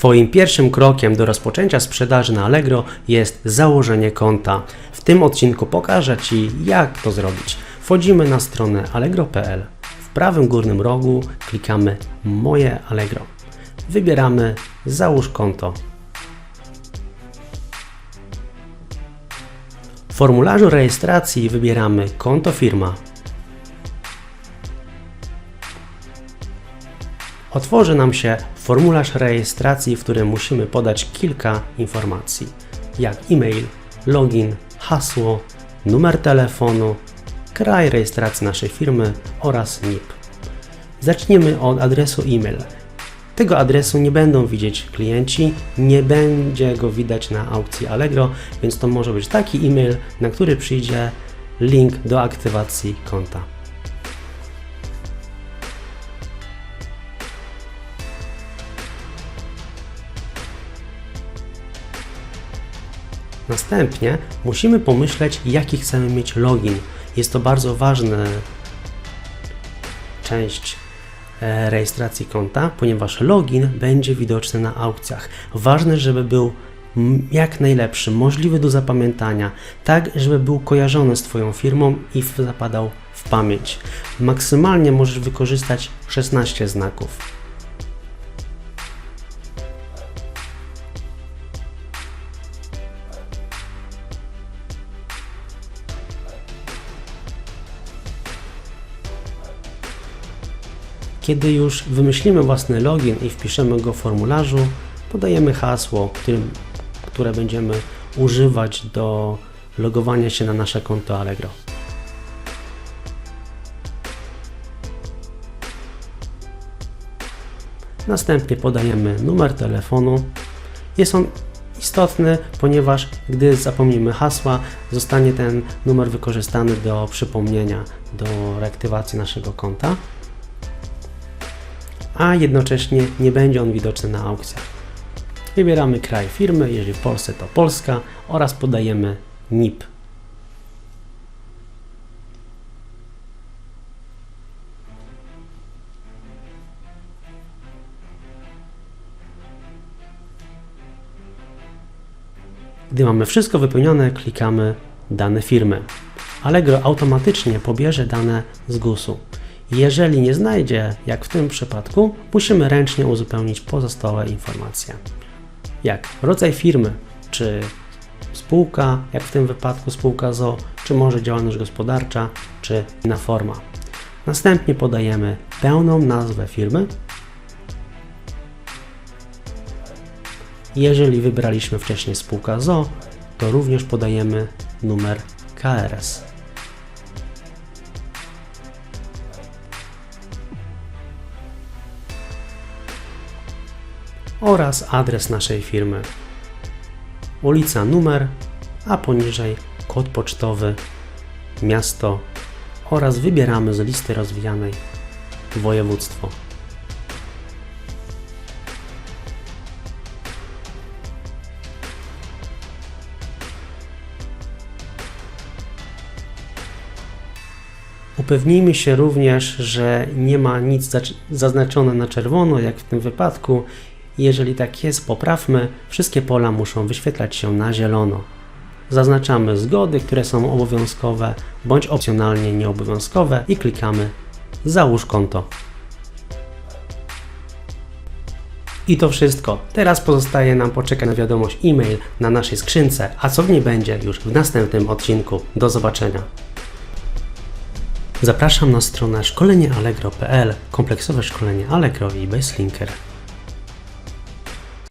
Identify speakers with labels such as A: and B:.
A: Twoim pierwszym krokiem do rozpoczęcia sprzedaży na Allegro jest założenie konta. W tym odcinku pokażę Ci, jak to zrobić. Wchodzimy na stronę allegro.pl. W prawym górnym rogu klikamy Moje Allegro. Wybieramy Załóż konto. W formularzu rejestracji wybieramy konto firma. Otworzy nam się formularz rejestracji, w którym musimy podać kilka informacji, jak e-mail, login, hasło, numer telefonu, kraj rejestracji naszej firmy oraz NIP. Zaczniemy od adresu e-mail. Tego adresu nie będą widzieć klienci, nie będzie go widać na aukcji Allegro, więc to może być taki e-mail, na który przyjdzie link do aktywacji konta. Następnie musimy pomyśleć, jaki chcemy mieć login. Jest to bardzo ważna część e, rejestracji konta, ponieważ login będzie widoczny na aukcjach. Ważne, żeby był jak najlepszy, możliwy do zapamiętania, tak żeby był kojarzony z Twoją firmą i zapadał w pamięć. Maksymalnie możesz wykorzystać 16 znaków. Kiedy już wymyślimy własny login i wpiszemy go w formularzu, podajemy hasło, którym, które będziemy używać do logowania się na nasze konto Allegro. Następnie podajemy numer telefonu. Jest on istotny, ponieważ gdy zapomnimy hasła, zostanie ten numer wykorzystany do przypomnienia, do reaktywacji naszego konta a jednocześnie nie będzie on widoczny na aukcjach. Wybieramy kraj firmy, jeżeli w Polsce to Polska oraz podajemy NIP. Gdy mamy wszystko wypełnione, klikamy dane firmy. Allegro automatycznie pobierze dane z GUS-u. Jeżeli nie znajdzie, jak w tym przypadku, musimy ręcznie uzupełnić pozostałe informacje. Jak rodzaj firmy, czy spółka, jak w tym wypadku spółka ZO, czy może działalność gospodarcza, czy inna forma. Następnie podajemy pełną nazwę firmy. Jeżeli wybraliśmy wcześniej spółka ZO, to również podajemy numer KRS. Oraz adres naszej firmy. Ulica, numer, a poniżej kod pocztowy, miasto oraz wybieramy z listy rozwijanej województwo. Upewnijmy się również, że nie ma nic zaznaczone na czerwono, jak w tym wypadku. Jeżeli tak jest, poprawmy. Wszystkie pola muszą wyświetlać się na zielono. Zaznaczamy zgody, które są obowiązkowe bądź opcjonalnie nieobowiązkowe i klikamy Załóż konto. I to wszystko. Teraz pozostaje nam poczekać na wiadomość e-mail na naszej skrzynce, a co w niej będzie już w następnym odcinku. Do zobaczenia. Zapraszam na stronę szkolenieallegro.pl, kompleksowe szkolenie Allegro i Baselinker.